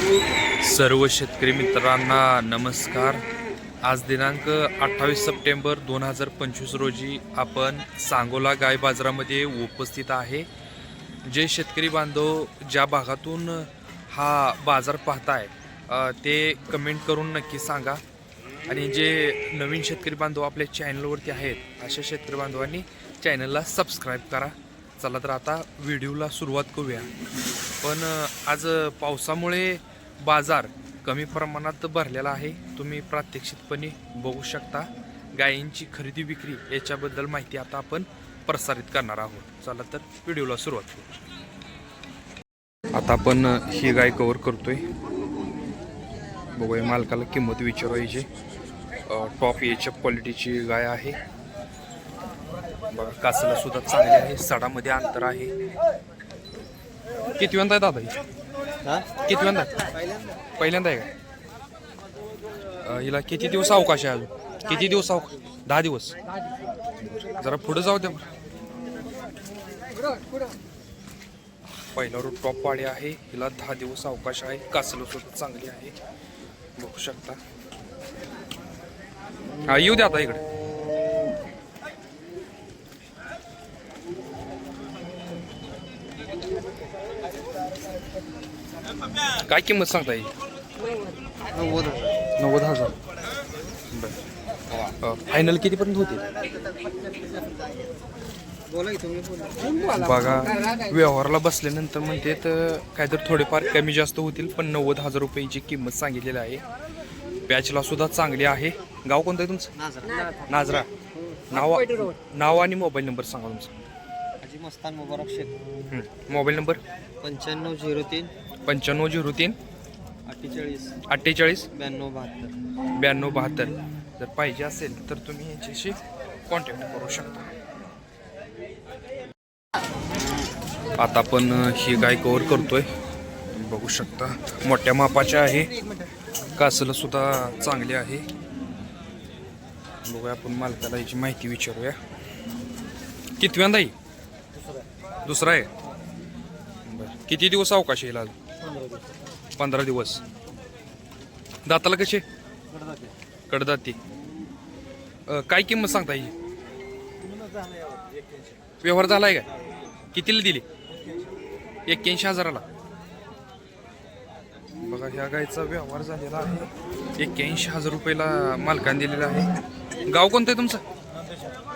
सर्व शेतकरी मित्रांना नमस्कार. आज दिनांक अठ्ठावीस सप्टेंबर दोन हजार पंचवीस रोजी आपण सांगोला गाय बाजारामध्ये उपस्थित आहे. जे शेतकरी बांधव ज्या भागातून हा बाजार पाहताय ते कमेंट करून नक्की सांगा. आणि जे नवीन शेतकरी बांधव आपल्या चॅनलवरती आहेत अशा शेतकरी बांधवांनी चॅनलला सबस्क्राईब करा. चला तर आता व्हिडिओला सुरुवात करूया. पण आज पावसामुळे बाजार कमी प्रमाणात भरलेला आहे. तुम्ही प्रात्यक्षिकपणे बघू शकता. गायींची खरेदी विक्री याच्याबद्दल माहिती आता आपण प्रसारित करणार आहोत. चला तर व्हिडिओला सुरुवात करू. आता आपण ही गाय कव्हर करतोय. बघूया मालकाला किंमत विचारायची. टॉप याच्या क्वालिटीची गाय आहे. बघा कासला सुद्धा चांगली आहे. सडामध्ये अंतर आहे. किती आहे दादा ही? किती पहिल्यांदा आहे का? हिला किती दिवस अवकाश आहे अजून? किती दिवस अवकाश दहा दिवस. जरा पुढे जाऊ द्या पहिला रूट टॉप पाडी आहे. हिला दहा दिवस अवकाश आहे. कासलं सुद्धा चांगली आहे. बघू शकता. हा येऊ द्या आता इकडे. काय किंमत सांगता येईल नव्वद हजार. बरं. फायनल कितीपर्यंत होते बघा व्यवहाराला बसल्यानंतर म्हणते तर काहीतरी थोडेफार कमी जास्त होतील पण नव्वद हजार रुपयाची किंमत सांगितलेली आहे. पॅचला सुद्धा चांगली आहे. गाव कोणतं आहे तुमचं? नाजरा. नाव नाव आणि मोबाईल नंबर सांगा तुमचा. मस्तान मुबारक शेख. Mobile number? पंच्याण्णव झिरो तीन. पंच्याण्णव झिरो तीन अठ्ठेचाळीस. अठ्ठेचाळीस? ब्याण्णव बहात्तर. ब्याण्णव बहात्तर. जर पाहिजे असेल तर तुम्ही यांच्याशी कॉन्टॅक्ट करू शकता. आता आपण ही गाय कव्हर करतोय. तुम्ही बघू शकता. मोठ्या मापाच्या आहे. कासलं सुद्धा चांगली आहे. बघूया आपण मालकाला याची माहिती विचारूया. कितव्यांदा आहे? दुसरा आहे. बरं. किती दिवस अवकाश येईल आज पंधरा दिवस. दाताला कसे? कडदाती अ, काय किंमत सांगता ही? व्यवहार झालाय का? कितीला दिली? एक्क्याऐंशी हजाराला. बघा ह्या गायचा व्यवहार झालेला आहे. एक्क्याऐंशी हजार रुपयाला मालकाने दिलेला आहे. गाव कोणतं आहे तुमचं?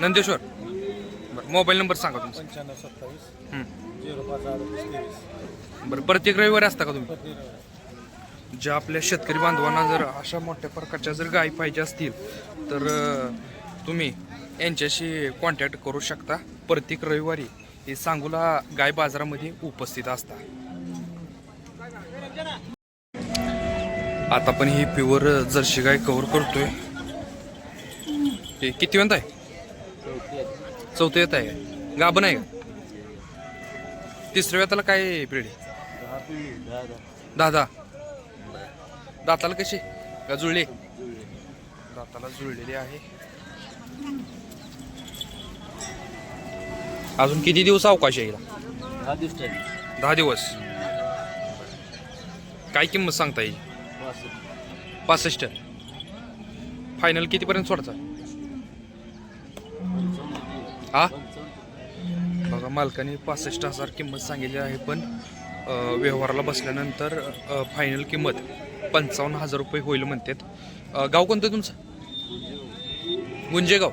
नंदेश्वर. बरं मोबाईल नंबर सांगा तुमचा. पंच्याण्णव सत्तावीस. हं. झिरो पाच अडतीस तेवीस बरं प्रत्येक रविवारी असता का तुम्ही? ज्या आपल्या शेतकरी बांधवांना जर अशा मोठ्या प्रकारच्या जर गायी पाहिजे असतील तर अ, तुम्ही यांच्याशी कॉन्टॅक्ट करू शकता. प्रत्येक रविवारी हे सांगोला गाय बाजारामध्ये उपस्थित असतात आता पण ही प्युअर जर्सी गाय कव्हर करतोय. हे किती वेंत आहे. चौथं येत आहे. गाभण आहे का? तिसऱ्या वेताला काय पिढी? दहा दहा दाताला कशी? का जुळले? दाताला जुळलेली आहे. अजून किती दिवस अवकाश आहे हिला? दहा दिवस दहा दिवस. काय किंमत सांगता येईल? पासष्ट. फायनल कितीपर्यंत सोडचा हा? बघा मालकाने पासष्ट हजार किंमत सांगितली आहे पण व्यवहाराला बसल्यानंतर फायनल किंमत पंचावन्न हजार रुपये होईल म्हणतात. गाव कोणतं तुमचं? गुंजेगाव.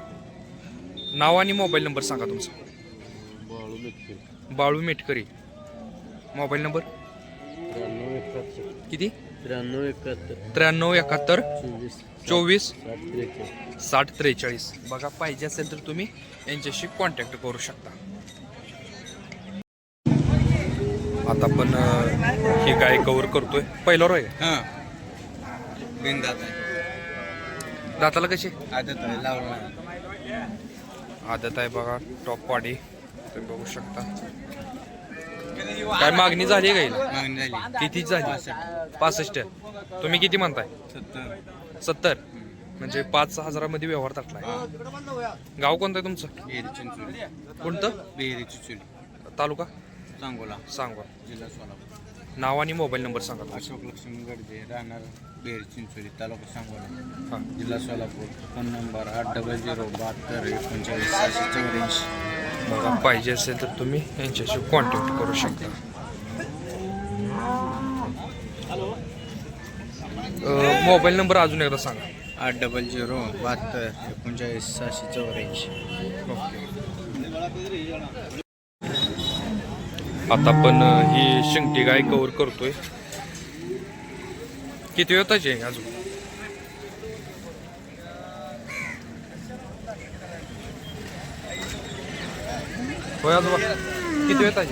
नाव आणि मोबाईल नंबर सांगा तुमचा. बाळू मेटकरी. Mobile number? त्र्याण्णव एकाहत्तर. किती? त्र्याण्णव एकाहत्तर. त्र्याण्णव एकाहत्तर. चोवीस. साठ त्रेचाळीस. बघा पाहिजे असेल तर तुम्ही यांच्याशी कॉन्टॅक्ट करू शकता. आता आपण अं, ही गाय कव्हर करतोय. पहिला रोय हां. आहे. दाताला कशी? आदत आहे लावला आदत आहे बघा टॉप पाडी तुम्ही बघू शकता. काय मागणी झाली आहे मागणी झाली. किती झाली? पासष्ट. तुम्ही किती म्हणताय? सत्तर. सत्तर. म्हणजे पाच हजारामध्ये व्यवहार टाकलाय गाव कोणतं आहे तुमचं? कोणतं? तालुका? सांगोला. सांगवा जिल्हा सोलापूर. नाव आणि मोबाईल नंबर सांगा तुमचा. अशोक लक्ष्मण गडजे राहणार बेर चिंचोली तालुका सांगोला. हां. जिल्हा सोलापूर. फोन नंबर आठ डबल झिरो बहात्तर एकोणचाळीस सहाशे चौऱ्याऐंशी. बघा पाहिजे असेल तर तुम्ही यांच्याशी कॉन्टॅक्ट करू शकता. अ, मोबाईल नंबर अजून एकदा सांगा. आठ डबल झिरो बहात्तर एकोणचाळीस सहाशे चौऱ्याऐंशी. आता आपण ही शिंगटी गाय कव्हर करतोय. किती वेळाची आहे अजून? होय आजोबा. किती वेळ मला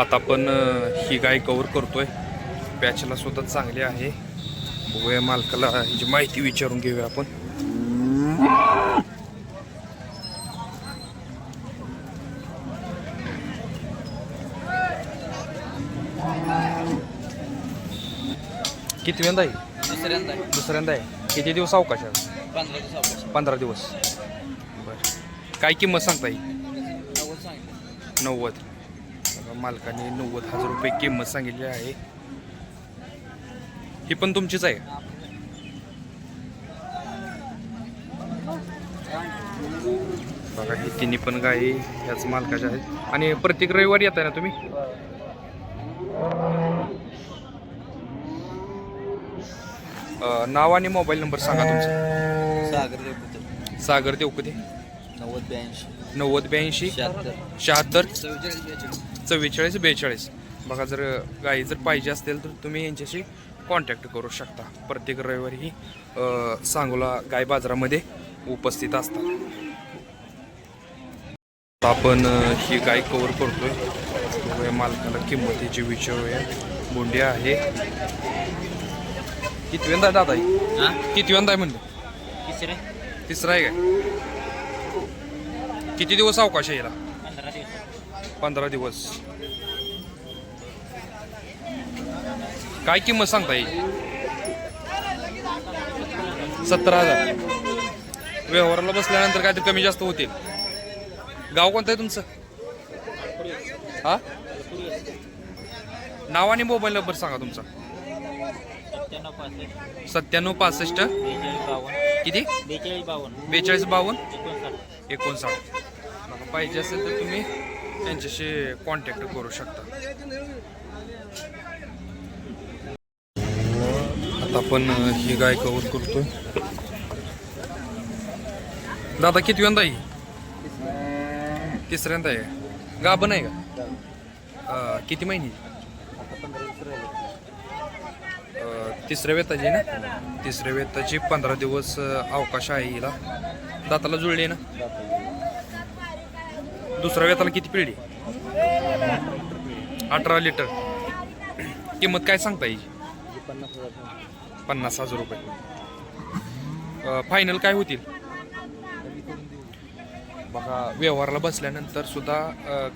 आता आपण ही गाय कवर करतोय. पॅचला सुद्धा चांगली आहे. बघूया मालकाला ह्याची माहिती विचारून घेऊया आपण. किती वेंदा आहे? दुसऱ्यांदा दुसऱ्यांदा आहे. किती दिवस अवकाश आहे? पंधरा दिवस पंधरा दिवस. बरं. काय किंमत सांगता येईल नव्वद सांगितलं. नव्वद. बघा, मालकाने नव्वद हजार रुपये किंमत सांगितली आहे. ही पण तुमचीच आहे? बघा ही तिन्ही पण गायी ह्याच मालकाच्या आहेत. आणि प्रत्येक रविवारी येत आहे ना तुम्ही? अं, नाव आणि मोबाईल नंबर सांगा तुमचा. सागर देवपुत्र सागर देवकुदे नव्वद ब्याऐंशी. नव्वद ब्याऐंशी. शहात्तर. शहात्तर. चव्वेचाळीस बेचाळीस. चव्वेचाळीस बेचाळीस. बघा जर गाई जर पाहिजे असतील तर तुम्ही यांच्याशी कॉन्टॅक्ट करू शकता. प्रत्येक रविवारी सांगोला गाय बाजारामध्ये उपस्थित असतात. आपण ही गाय कवर करतोय. मालकाला किंमतीची विचारूया. बोंडी आहे. किती वेंदा दादा किती वेंदा आहे म्हणलं? तिसरे तिसरा आहे काय? किती दिवस अवकाश आहे पंधरा दिवस पंधरा दिवस काय किंमत सांगता येईल? सतरा हजार. व्यवहाराला बसल्यानंतर काय कमी जास्त होतील. गाव कोणतं आहे तुमचं? हा? नाव आणि मोबाईल नंबर सांगा तुमचा. सत्त्याण्णव पासष्ट. किती? बेचाळीस बावन्न. एकोणसाठ. एकोणसाठ मला पाहिजे असेल तर तुम्ही त्यांच्याशी कॉन्टॅक्ट करू शकता. आता आपण ही गाय कवर करतोय. दादा किती वेंदा आहे तिसऱ्यांदा आहे. गाभण आहे का? किती महिने? तिसऱ्या वेताची ना? तिसऱ्या वेताची पंधरा दिवस अवकाश आहे हिला. दाताला जुळली आहे ना? दुसऱ्या वेताला किती पिढी? अठरा लिटर. किंमत काय सांगता येईल? पन्नास हजार रुपये. फायनल काय होतील? बघा व्यवहाराला बसल्यानंतर सुद्धा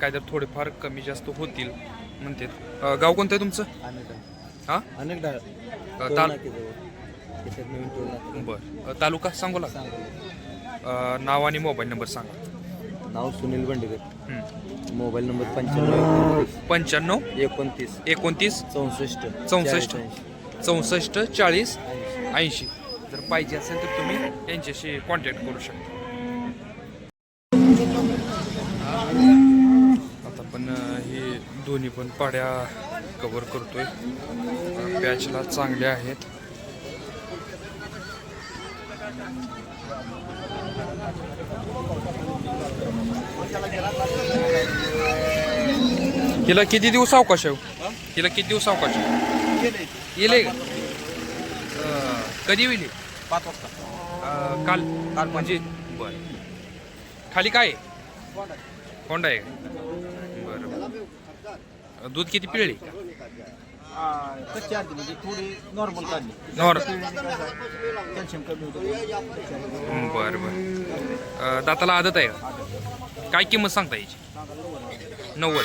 काय तर थोडेफार कमी जास्त होतील म्हणते गाव कोणतं आहे तुमचं? हा? अनेक ताल. बर. तालुका सांगोला सांगोला. अं, नाव आणि मोबाईल नंबर सांगा. नाव सुनील बंडेकर. मोबाईल नंबर पंच्याण्णव पंच्याण्णव? एकोणतीस. एकोणतीस? चौसष्ट. चौसष्ट. चौसष्ट चाळीस ऐंशी. जर पाहिजे असेल तर तुम्ही यांच्याशी कॉन्टॅक्ट करू शकता. आता पण हे दोन्ही पण पाड्या कव्हर करतोय. पॅचला चांगले आहेत. हिला किती दिवस अवकाश आहे तिला हिला किती दिवस अवकाश आहे? येईल का अं, कधी होईल हे? पाच वाजता. अं, काल. काल म्हणजे? बर. खाली काय? आहे? होंडा आहे. का? बरं. दूध किती पिळली? कच्ची आधी म्हणजे थोडी नॉर्मल काढली. नॉर कॅल्शियम कमी होतं बरं बरं. अं, दाताला आदत आहे. का काय किंमत सांगता याची? नव्वद.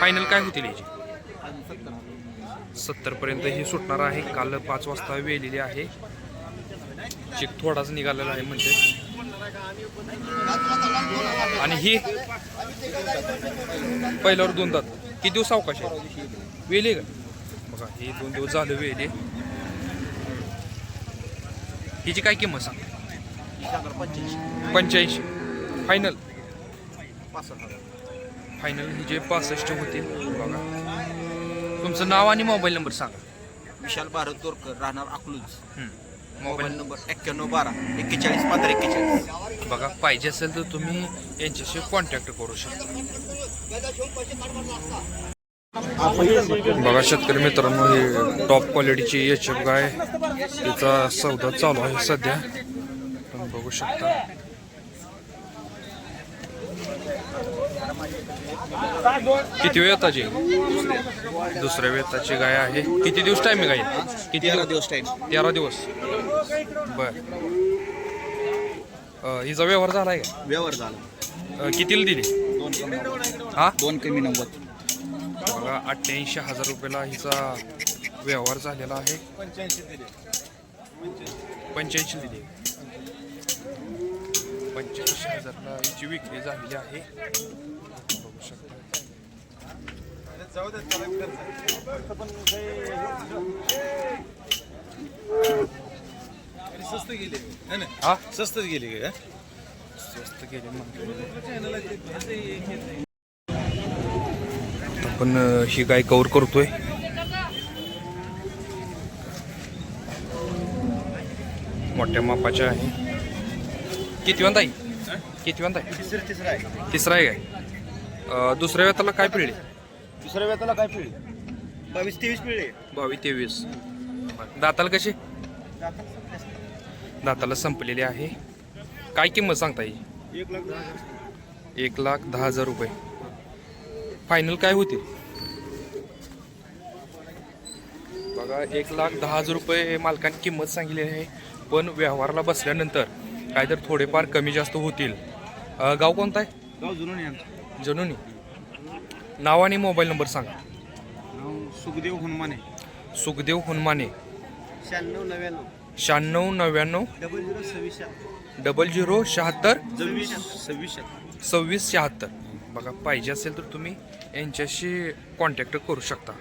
फायनल काय होतील याची? सत्तरपर्यंत ही सुटणार आहे. काल पाच वाजता वेलेली आहे. चिक थोडाच निघालेला आहे म्हणजे. आणि ही पहिल्यावर दोन दात. किती दिवस अवकाश आहे? वेली का? बघा हे दोन दिवस झालं वेली हिची काय किंमत सांग? पंच्याऐंशी. फायनल. पासष्ट फायनल ही जे पासष्ट होतील बघा. तुमचं नाव आणि मोबाईल नंबर सांगा. विशाल भारत तोरकर राहणार अकलूज. मोबाईल नंबर एक्क्याण्णव बारा एक्केचाळीस पंधरा एक्केचाळीस. बघा पाहिजे असेल तर तुम्ही यांच्याशी कॉन्टॅक्ट करू शकता. बघा शेतकरी मित्रांनो ही टॉप क्वालिटीची एच एफ गाय तिचा सौदा चालू आहे सध्या. तुम्ही बघू शकता. किती वेळ येताची? दुसऱ्या वेताची गाय आहे. किती दिवस टाइमिंग आहे किती तेरा दिवस? टाईम तेरा दिवस. बर. हिचा व्यवहार झालाय का? व्यवहार झाला. कितीला दिली? हा? दोन कमी नव्वद. बघा अठ्ठ्याऐंशी हजार रुपयाला हिचा व्यवहार झालेला आहे. पंच्याऐंशी दिली. पंच्याऐंशी हजारला हिची विक्री झालेली आहे. स्वस्त गेले. है ना? स्वस्तच गेले का? स्वस्त गेले आपण ही गाय कवर करतोय. मोठ्या मापाच्या आहे. किती वंदा आहे किती वंदा आहे तिसरं तिसरं आहे काय? दुसऱ्या वेताला काय पिळली? दुसऱ्या वेताला काय पिढी बावीस तेवीस पिढी बावीस तेवीस. दाताला कशी? दाताला संपलेली आहे. काय किंमत सांगता येईल? एक लाख दहा हजार. एक लाख दहा हजार रुपये. फायनल काय होतील बघा एक लाख दहा हजार रुपये मालकाने किंमत सांगितली आहे. पण व्यवहाराला बसल्यानंतर काय तर थोडेफार कमी जास्त होतील. गाव कोणतं आहे? गाव जुनं यांचं जनुनी नाव आणि मोबाईल नंबर सांगा. नाव सुखदेव हनुमाने. सुखदेव हुनमाने. शहाण्णव नव्याण्णव. शहाण्णव नव्याण्णव. डबल झिरो सव्वीस डबल झिरो शहात्तर. सव्वीस सव्वीस सव्वीस शहात्तर. बघा पाहिजे असेल तर तुम्ही यांच्याशी कॉन्टॅक्ट करू शकता.